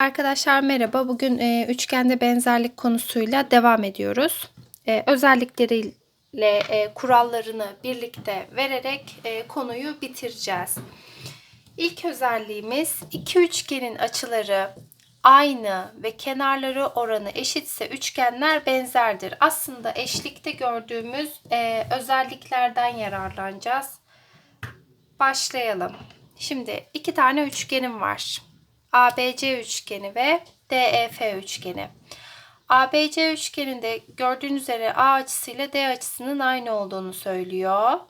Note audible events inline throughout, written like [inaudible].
Arkadaşlar merhaba. Bugün e, üçgende benzerlik konusuyla devam ediyoruz. E, özellikleriyle e, kurallarını birlikte vererek e, konuyu bitireceğiz. İlk özelliğimiz iki üçgenin açıları aynı ve kenarları oranı eşitse üçgenler benzerdir. Aslında eşlikte gördüğümüz e, özelliklerden yararlanacağız. Başlayalım. Şimdi iki tane üçgenim var. ABC üçgeni ve DEF üçgeni. ABC üçgeninde gördüğünüz üzere A açısıyla D açısının aynı olduğunu söylüyor.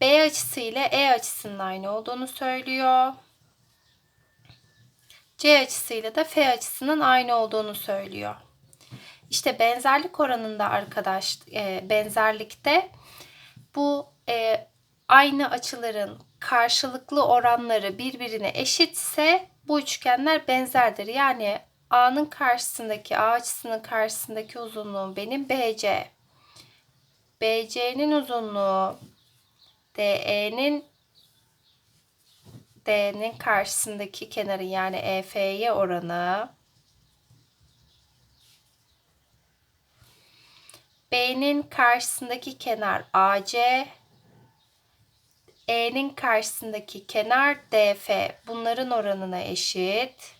B açısıyla E açısının aynı olduğunu söylüyor. C açısıyla da F açısının aynı olduğunu söylüyor. İşte benzerlik oranında arkadaş e, benzerlikte bu e, aynı açıların karşılıklı oranları birbirine eşitse bu üçgenler benzerdir. Yani A'nın karşısındaki A açısının karşısındaki uzunluğum benim BC. BC'nin uzunluğu DE'nin D'nin karşısındaki kenarı yani EF'ye oranı B'nin karşısındaki kenar AC E'nin karşısındaki kenar DF bunların oranına eşit.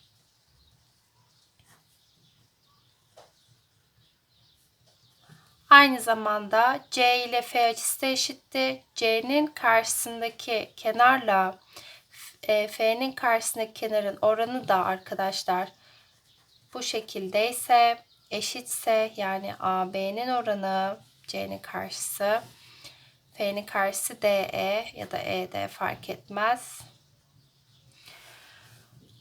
Aynı zamanda C ile F açısı da eşitti. C'nin karşısındaki kenarla e, F'nin karşısındaki kenarın oranı da arkadaşlar bu şekilde ise eşitse yani AB'nin oranı C'nin karşısı F'nin karşısı DE ya da ED fark etmez.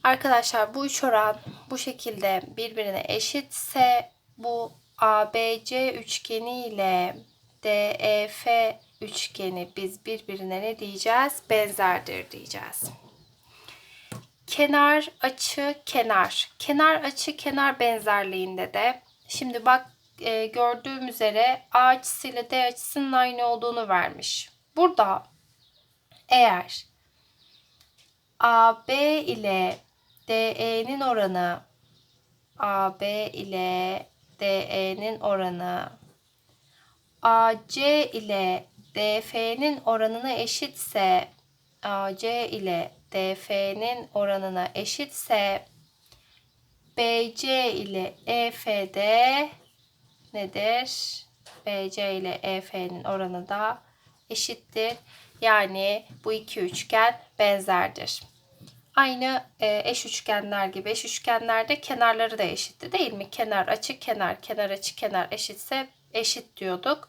Arkadaşlar bu üç oran bu şekilde birbirine eşitse bu ABC üçgeni ile DEF üçgeni biz birbirine ne diyeceğiz? Benzerdir diyeceğiz. Kenar, açı, kenar. Kenar, açı, kenar benzerliğinde de şimdi bak e, gördüğüm üzere A açısıyla D açısının aynı olduğunu vermiş. Burada eğer AB ile DE'nin oranı AB ile DE'nin oranı AC ile DF'nin oranına eşitse AC ile DF'nin oranına eşitse BC ile EF'de nedir? BC ile EF'nin oranı da eşittir. Yani bu iki üçgen benzerdir. Aynı e, eş üçgenler gibi eş üçgenlerde kenarları da eşitti değil mi? Kenar açı kenar, kenar açı kenar eşitse eşit diyorduk.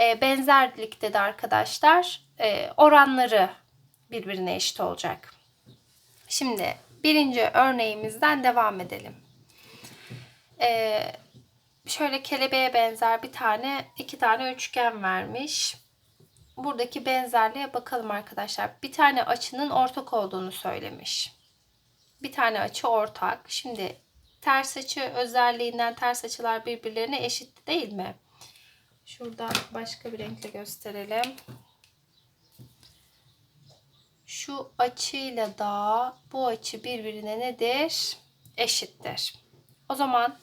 E, benzerlikte de arkadaşlar e, oranları birbirine eşit olacak. Şimdi birinci örneğimizden devam edelim. Şöyle kelebeğe benzer bir tane iki tane üçgen vermiş. Buradaki benzerliğe bakalım arkadaşlar. Bir tane açının ortak olduğunu söylemiş. Bir tane açı ortak. Şimdi ters açı özelliğinden ters açılar birbirlerine eşit değil mi? Şurada başka bir renkle gösterelim. Şu açıyla da bu açı birbirine nedir? Eşittir. O zaman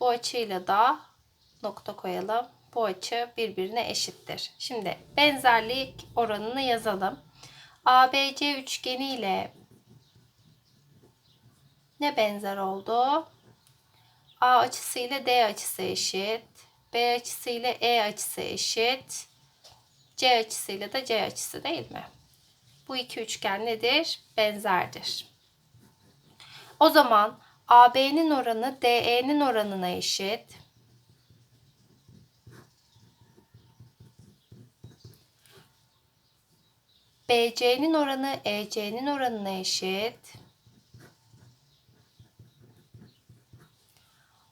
bu açıyla da nokta koyalım. Bu açı birbirine eşittir. Şimdi benzerlik oranını yazalım. ABC üçgeni ile ne benzer oldu? A açısı ile D açısı eşit. B açısı ile E açısı eşit. C açısı ile de C açısı değil mi? Bu iki üçgen nedir? Benzerdir. O zaman AB'nin oranı DE'nin oranına eşit. BC'nin oranı EC'nin oranına eşit.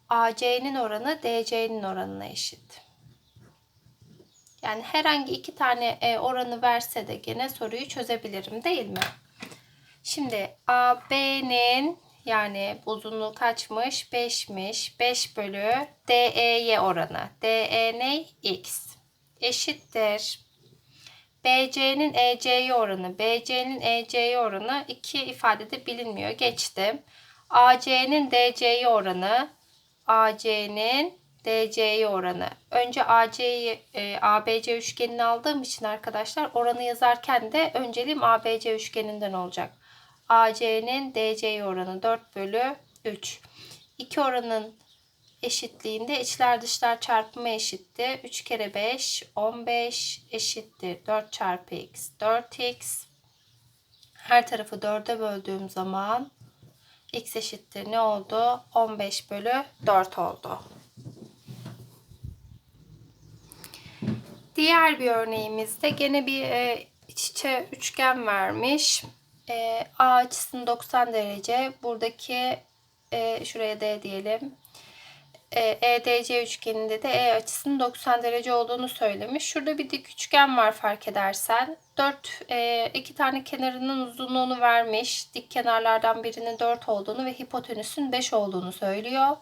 AC'nin oranı DC'nin oranına eşit. Yani herhangi iki tane e, oranı verse de gene soruyu çözebilirim değil mi? Şimdi AB'nin yani uzunluğu kaçmış? 5'miş. 5 bölü DE'ye oranı. DE ne? X. Eşittir. BC'nin EC'ye oranı, BC'nin EC'ye oranı iki ifadede bilinmiyor. Geçtim. AC'nin DC'ye oranı, AC'nin DC'ye oranı. Önce AC'yi e, ABC üçgenini aldığım için arkadaşlar oranı yazarken de önceliğim ABC üçgeninden olacak. AC'nin DC'ye oranı 4 bölü 3. İki oranın eşitliğinde içler dışlar çarpımı eşitti. 3 kere 5 15 eşittir 4 çarpı x 4x. Her tarafı 4'e böldüğüm zaman x eşittir ne oldu? 15 bölü 4 oldu. Diğer bir örneğimizde gene bir e, iç içe üçgen vermiş. E, A açısının 90 derece. Buradaki e, şuraya D diyelim. E, EDC üçgeninde de E açısının 90 derece olduğunu söylemiş. Şurada bir dik üçgen var fark edersen. 4 e, iki tane kenarının uzunluğunu vermiş. Dik kenarlardan birinin 4 olduğunu ve hipotenüsün 5 olduğunu söylüyor.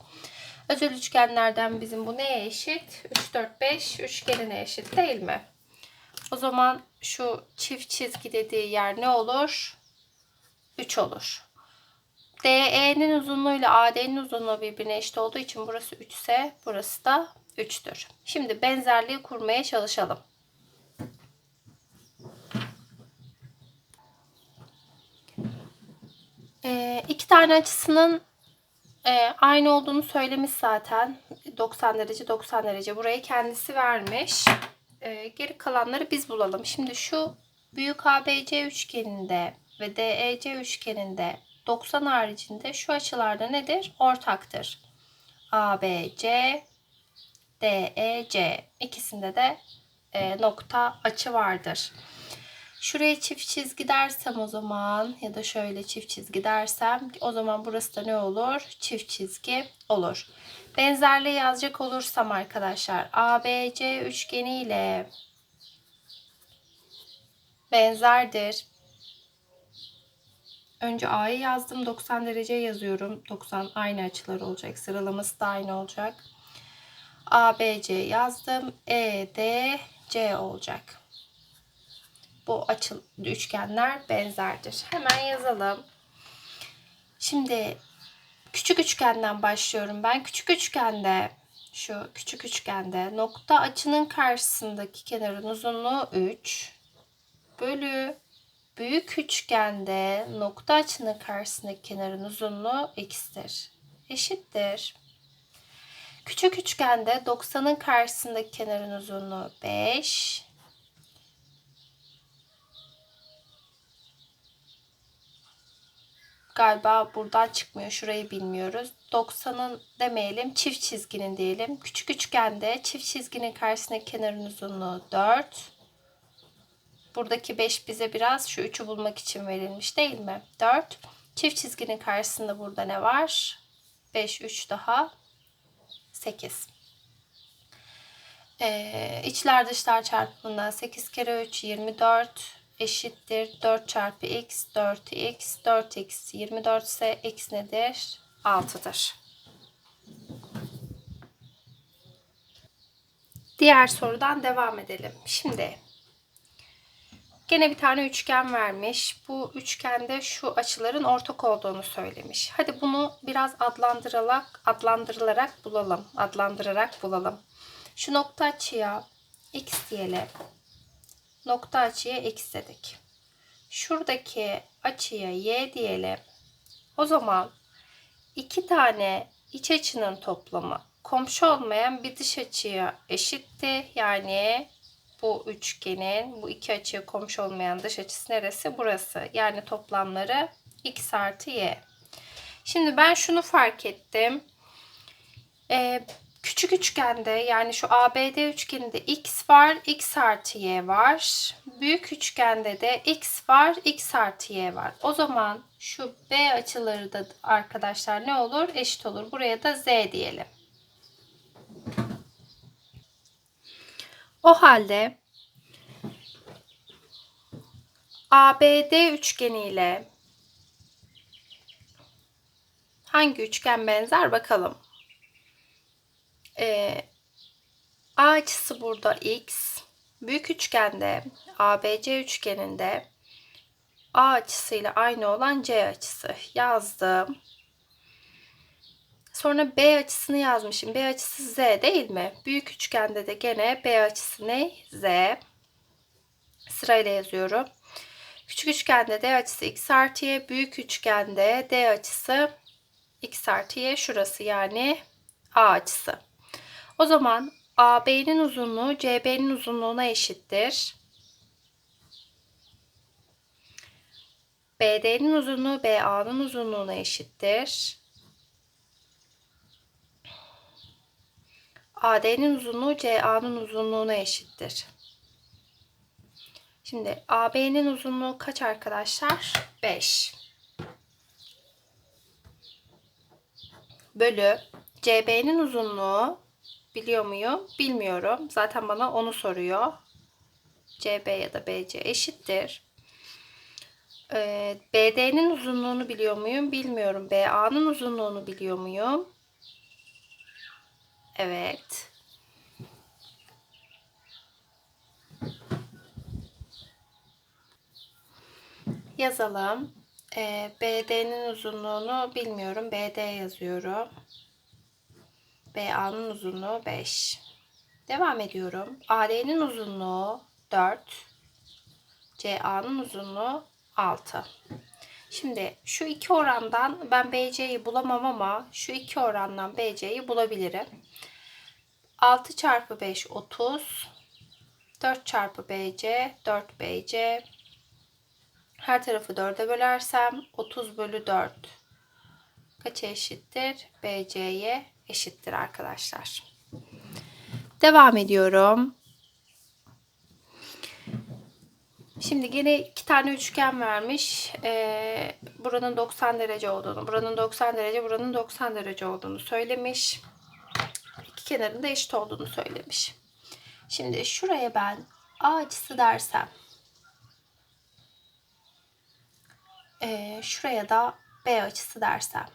Özel üçgenlerden bizim bu neye eşit? 3, 4, 5 üçgenine eşit değil mi? O zaman şu çift çizgi dediği yer ne olur? 3 olur. DE'nin uzunluğuyla AD'nin uzunluğu birbirine eşit olduğu için burası 3 ise burası da 3'tür. Şimdi benzerliği kurmaya çalışalım. Ee, iki tane açısının e, aynı olduğunu söylemiş zaten. 90 derece 90 derece. Burayı kendisi vermiş. E, geri kalanları biz bulalım. Şimdi şu büyük ABC üçgeninde ve DEC üçgeninde 90 haricinde şu açılarda nedir? Ortaktır. ABC, DEC ikisinde de e, nokta açı vardır. Şuraya çift çizgi dersem o zaman ya da şöyle çift çizgi dersem o zaman burası da ne olur? Çift çizgi olur. Benzerliği yazacak olursam arkadaşlar ABC üçgeni ile benzerdir. Önce A'yı yazdım. 90 derece yazıyorum. 90 aynı açılar olacak. Sıralaması da aynı olacak. ABC yazdım. EDC olacak. Bu açı üçgenler benzerdir. Hemen yazalım. Şimdi küçük üçgenden başlıyorum ben. Küçük üçgende şu küçük üçgende nokta açının karşısındaki kenarın uzunluğu 3 bölü Büyük üçgende nokta açının karşısındaki kenarın uzunluğu x'tir. Eşittir. Küçük üçgende 90'ın karşısındaki kenarın uzunluğu 5. Galiba buradan çıkmıyor. Şurayı bilmiyoruz. 90'ın demeyelim. Çift çizginin diyelim. Küçük üçgende çift çizginin karşısındaki kenarın uzunluğu 4. Buradaki 5 bize biraz şu 3'ü bulmak için verilmiş değil mi? 4. Çift çizginin karşısında burada ne var? 5, 3 daha 8. Ee, içler dışlar çarpımından 8 kere 3 24 eşittir 4 çarpı x 4x 4x 24 ise x nedir? 6'dır. Diğer sorudan devam edelim. Şimdi Gene bir tane üçgen vermiş. Bu üçgende şu açıların ortak olduğunu söylemiş. Hadi bunu biraz adlandırarak, adlandırılarak bulalım. Adlandırarak bulalım. Şu nokta açıya x diyelim. Nokta açıya x dedik. Şuradaki açıya y diyelim. O zaman iki tane iç açının toplamı komşu olmayan bir dış açıya eşitti. Yani bu üçgenin bu iki açıya komşu olmayan dış açısı neresi? Burası. Yani toplamları x artı y. Şimdi ben şunu fark ettim. Ee, küçük üçgende yani şu ABD üçgeninde x var, x artı y var. Büyük üçgende de x var, x artı y var. O zaman şu B açıları da arkadaşlar ne olur? Eşit olur. Buraya da z diyelim. O halde ABD üçgeni ile hangi üçgen benzer bakalım. Ee, A açısı burada x, büyük üçgende ABC üçgeninde A açısıyla aynı olan C açısı yazdım. Sonra B açısını yazmışım. B açısı Z değil mi? Büyük üçgende de gene B açısı ne? Z. Sırayla yazıyorum. Küçük üçgende D açısı x artı y. Büyük üçgende D açısı x artı y. Şurası yani A açısı. O zaman AB'nin uzunluğu CB'nin uzunluğuna eşittir. BD'nin uzunluğu BA'nın uzunluğuna eşittir. AD'nin uzunluğu CA'nın uzunluğuna eşittir. Şimdi AB'nin uzunluğu kaç arkadaşlar? 5. Bölü CB'nin uzunluğu biliyor muyum? Bilmiyorum. Zaten bana onu soruyor. CB ya da BC eşittir. Ee, BD'nin uzunluğunu biliyor muyum? Bilmiyorum. BA'nın uzunluğunu biliyor muyum? Evet. Yazalım. Ee, BD'nin uzunluğunu bilmiyorum. BD yazıyorum. BA'nın uzunluğu 5. Devam ediyorum. AD'nin uzunluğu 4. CA'nın uzunluğu 6. Şimdi şu iki orandan ben BC'yi bulamam ama şu iki orandan BC'yi bulabilirim. 6 çarpı 5 30. 4 çarpı BC 4 BC. Her tarafı 4'e bölersem 30 bölü 4 kaça eşittir? BC'ye eşittir arkadaşlar. Devam ediyorum. Şimdi yine iki tane üçgen vermiş. Ee, buranın 90 derece olduğunu, buranın 90 derece, buranın 90 derece olduğunu söylemiş. İki kenarın da eşit olduğunu söylemiş. Şimdi şuraya ben A açısı dersem, e, şuraya da B açısı dersem.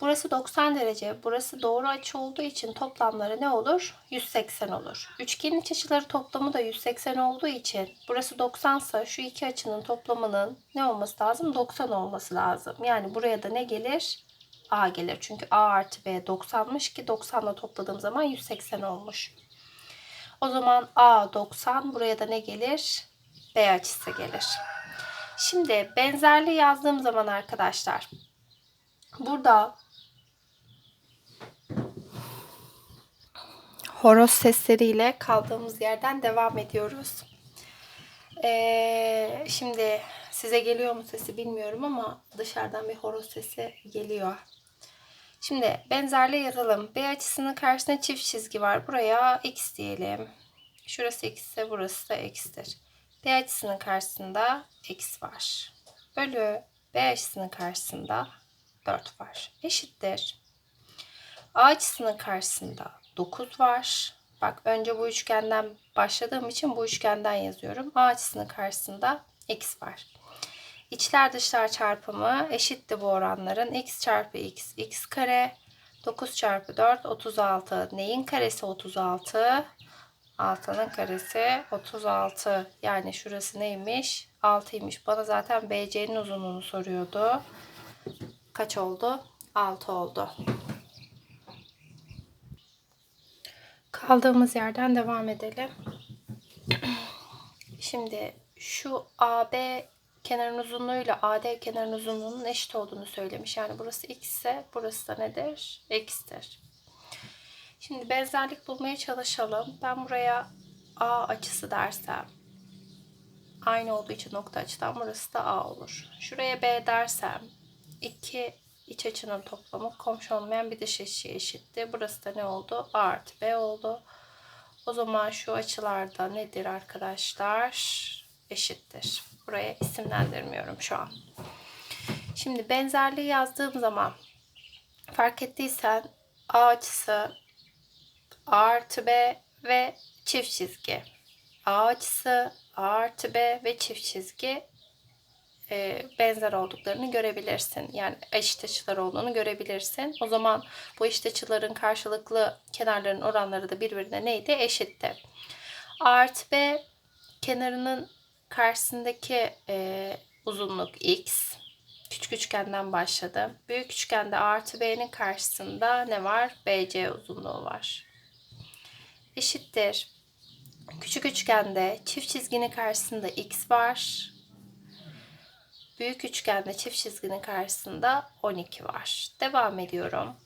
Burası 90 derece. Burası doğru açı olduğu için toplamları ne olur? 180 olur. Üçgenin iç açıları toplamı da 180 olduğu için burası 90 ise şu iki açının toplamının ne olması lazım? 90 olması lazım. Yani buraya da ne gelir? A gelir. Çünkü A artı B 90'mış ki 90'la topladığım zaman 180 olmuş. O zaman A 90 buraya da ne gelir? B açısı gelir. Şimdi benzerliği yazdığım zaman arkadaşlar burada horoz sesleriyle kaldığımız yerden devam ediyoruz. Ee, şimdi size geliyor mu sesi bilmiyorum ama dışarıdan bir horoz sesi geliyor. Şimdi benzerliği yazalım. B açısının karşısında çift çizgi var. Buraya x diyelim. Şurası x ise burası da x'tir. B açısının karşısında x var. Bölü B açısının karşısında 4 var. Eşittir. A açısının karşısında 9 var. Bak önce bu üçgenden başladığım için bu üçgenden yazıyorum. A açısının karşısında x var. İçler dışlar çarpımı eşitti bu oranların. x çarpı x x kare 9 çarpı 4 36. Neyin karesi 36? 6'nın karesi 36. Yani şurası neymiş? 6'ymış. Bana zaten BC'nin uzunluğunu soruyordu. Kaç oldu? 6 oldu. Kaldığımız yerden devam edelim. [clears throat] Şimdi şu AB kenarın uzunluğuyla AD kenarın uzunluğunun eşit olduğunu söylemiş. Yani burası x ise burası da nedir? x'tir. Şimdi benzerlik bulmaya çalışalım. Ben buraya A açısı dersem aynı olduğu için nokta açıdan burası da A olur. Şuraya B dersem iki iç açının toplamı komşu olmayan bir dış açıya eşitti. Burası da ne oldu? A artı B oldu. O zaman şu açılarda nedir arkadaşlar? Eşittir. Buraya isimlendirmiyorum şu an. Şimdi benzerliği yazdığım zaman fark ettiysen A açısı A artı B ve çift çizgi. A açısı A artı B ve çift çizgi e, benzer olduklarını görebilirsin. Yani eşit açılar olduğunu görebilirsin. O zaman bu eşit açıların karşılıklı kenarların oranları da birbirine neydi? Eşitti. A artı B kenarının karşısındaki e, uzunluk x. Küçük üçgenden başladı. Büyük üçgende A artı B'nin karşısında ne var? BC uzunluğu var. Eşittir. Küçük üçgende çift çizginin karşısında x var. Büyük üçgende çift çizginin karşısında 12 var. Devam ediyorum.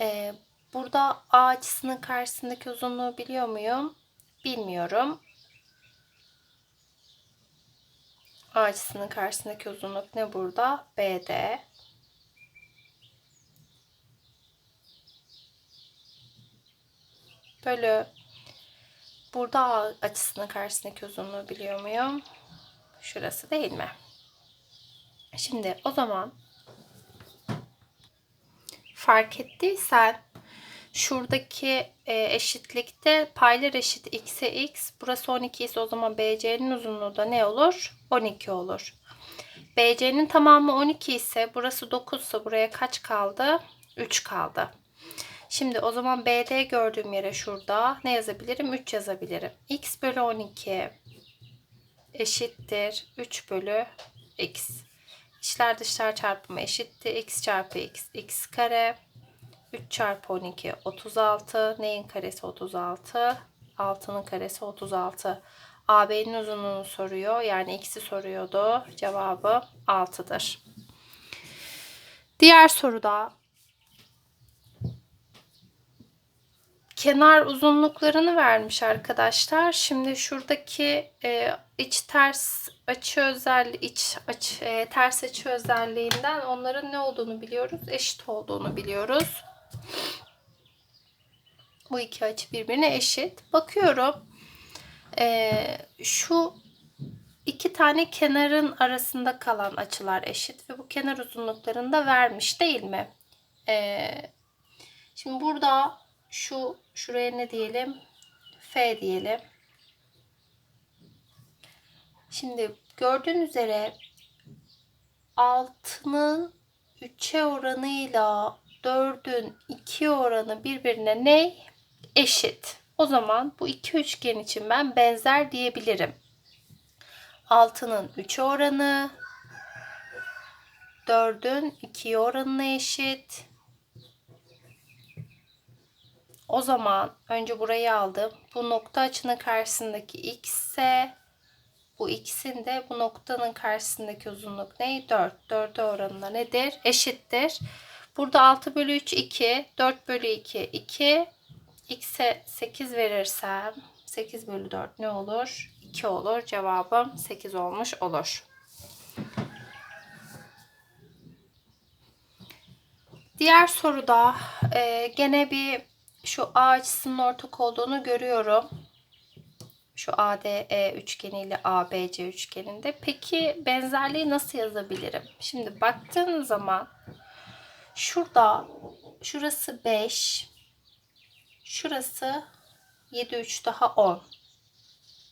Ee, burada A açısının karşısındaki uzunluğu biliyor muyum? Bilmiyorum. A açısının karşısındaki uzunluk ne burada? BD. Bölü burada A açısının karşısındaki uzunluğu biliyor muyum? Şurası değil mi? Şimdi o zaman fark ettiysen şuradaki e, eşitlikte paylar eşit x'e x. Burası 12 ise o zaman BC'nin uzunluğu da ne olur? 12 olur. BC'nin tamamı 12 ise burası 9 ise buraya kaç kaldı? 3 kaldı. Şimdi o zaman BD gördüğüm yere şurada ne yazabilirim? 3 yazabilirim. x bölü 12 eşittir 3 bölü x. İçler dışlar çarpımı eşittir. x çarpı x x kare 3 çarpı 12 36. Neyin karesi 36? 6'nın karesi 36. AB'nin uzunluğunu soruyor. Yani x'i soruyordu. Cevabı 6'dır. Diğer soruda kenar uzunluklarını vermiş arkadaşlar. Şimdi şuradaki e, iç ters açı özelliği iç aç, e, ters açı özelliğinden onların ne olduğunu biliyoruz. Eşit olduğunu biliyoruz. Bu iki açı birbirine eşit. Bakıyorum. E, şu iki tane kenarın arasında kalan açılar eşit ve bu kenar uzunluklarını da vermiş değil mi? E, şimdi burada şu şuraya ne diyelim? F diyelim. Şimdi gördüğün üzere 6'nın 3'e oranıyla 4'ün 2 oranı birbirine ne? Eşit. O zaman bu iki üçgen için ben benzer diyebilirim. 6'nın 3'e oranı 4'ün 2'ye oranına eşit. O zaman önce burayı aldım. Bu nokta açının karşısındaki x ise bu x'in de bu noktanın karşısındaki uzunluk ne? 4. 4'e oranına nedir? Eşittir. Burada 6 bölü 3 2. 4 bölü 2 2. X'e 8 verirsem 8 bölü 4 ne olur? 2 olur. Cevabım 8 olmuş olur. Diğer soruda e, gene bir şu A açısının ortak olduğunu görüyorum. Şu ADE üçgeni ile ABC üçgeninde. Peki benzerliği nasıl yazabilirim? Şimdi baktığın zaman şurada şurası 5 şurası 7 3 daha 10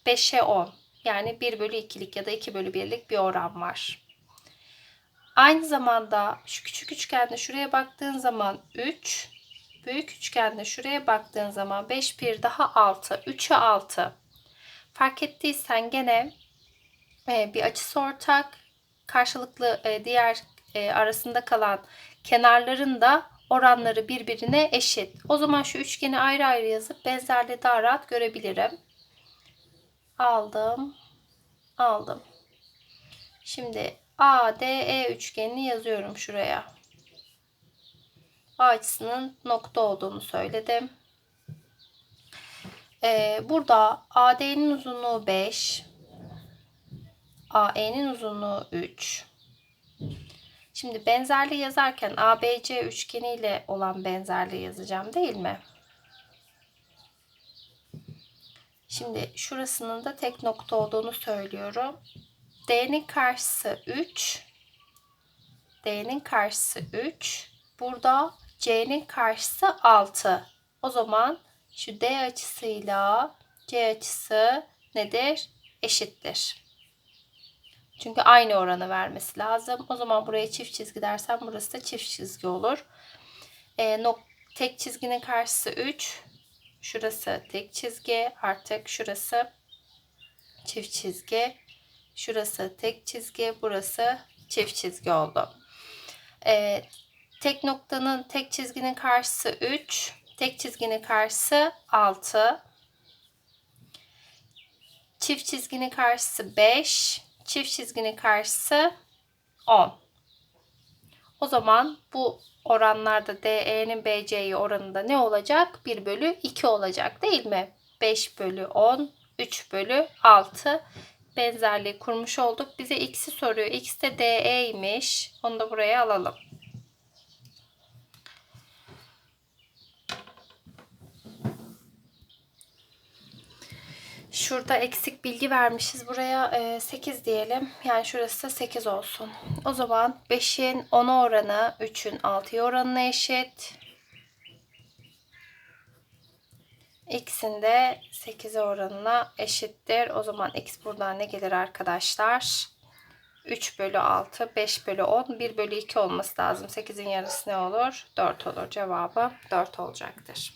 5'e 10 yani 1 bölü 2'lik ya da 2 bölü 1'lik bir oran var. Aynı zamanda şu küçük üçgende şuraya baktığın zaman 3 büyük üçgende şuraya baktığın zaman 5 bir daha 6 3'e 6 fark ettiysen gene e, bir açısı ortak karşılıklı e, diğer e, arasında kalan kenarların da oranları birbirine eşit. O zaman şu üçgeni ayrı ayrı yazıp benzerliği daha rahat görebilirim. Aldım. Aldım. Şimdi ADE üçgenini yazıyorum şuraya. A açısının nokta olduğunu söyledim. Ee, burada AD'nin uzunluğu 5. AE'nin uzunluğu 3. Şimdi benzerliği yazarken ABC üçgeni ile olan benzerliği yazacağım değil mi? Şimdi şurasının da tek nokta olduğunu söylüyorum. D'nin karşısı 3. D'nin karşısı 3. Burada C'nin karşısı 6. O zaman şu D açısıyla C açısı nedir? Eşittir. Çünkü aynı oranı vermesi lazım. O zaman buraya çift çizgi dersem burası da çift çizgi olur. E, nok tek çizginin karşısı 3. Şurası tek çizgi. Artık şurası çift çizgi. Şurası tek çizgi. Burası çift çizgi oldu. E, tek noktanın tek çizginin karşısı 3. Tek çizginin karşısı 6. Çift çizginin karşısı 5. Çift çizginin karşısı 10. O zaman bu oranlarda DE'nin BC'ye oranında ne olacak? 1 bölü 2 olacak değil mi? 5 bölü 10, 3 bölü 6 benzerliği kurmuş olduk. Bize x'i soruyor. x de DE'ymiş. Onu da buraya alalım. Şurada eksik bilgi vermişiz. Buraya e, 8 diyelim. Yani şurası 8 olsun. O zaman 5'in 10'a oranı 3'ün 6'ya oranına eşit. X'in de 8'e oranına eşittir. O zaman X buradan ne gelir arkadaşlar? 3 bölü 6, 5 bölü 10, 1 bölü 2 olması lazım. 8'in yarısı ne olur? 4 olur. Cevabı 4 olacaktır.